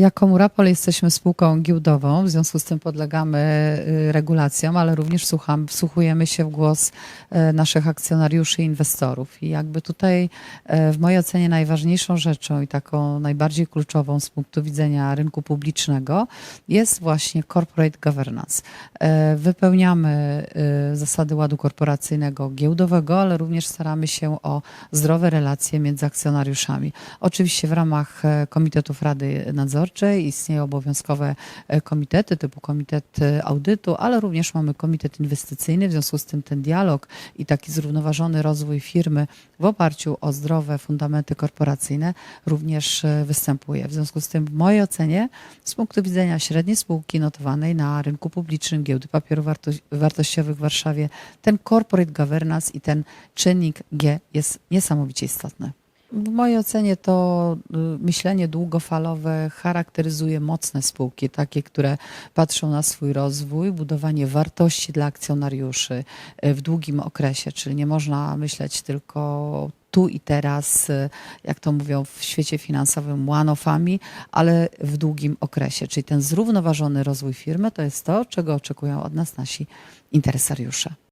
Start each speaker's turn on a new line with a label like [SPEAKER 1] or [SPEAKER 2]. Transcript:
[SPEAKER 1] Jako Murapol jesteśmy spółką giełdową, w związku z tym podlegamy y, regulacjom, ale również słucham, wsłuchujemy się w głos e, naszych akcjonariuszy i inwestorów. I jakby tutaj e, w mojej ocenie najważniejszą rzeczą i taką najbardziej kluczową z punktu widzenia rynku publicznego jest właśnie corporate governance. Wypełniamy y, zasady ładu korporacyjnego giełdowego, ale również staramy się o zdrowe relacje między akcjonariuszami. Oczywiście w ramach komitetów Rady Nadzorczej istnieją obowiązkowe e, komitety typu komitet e, audytu, ale również mamy komitet inwestycyjny, w związku z tym ten dialog i taki zrównoważony rozwój firmy w oparciu o zdrowe fundamenty korporacyjne również e, występuje. W związku z tym w mojej ocenie z punktu widzenia średniej spółki notowanej na rynku publicznym giełdy papierów warto wartościowych w Warszawie ten corporate governance i ten czynnik G jest niesamowicie istotny. W mojej ocenie to y, myślenie długofalowe charakteryzuje mocne spółki, takie, które patrzą na swój rozwój, budowanie wartości dla akcjonariuszy y, w długim okresie, czyli nie można myśleć tylko tu i teraz, y, jak to mówią w świecie finansowym, one-offami, ale w długim okresie. Czyli ten zrównoważony rozwój firmy to jest to, czego oczekują od nas nasi interesariusze.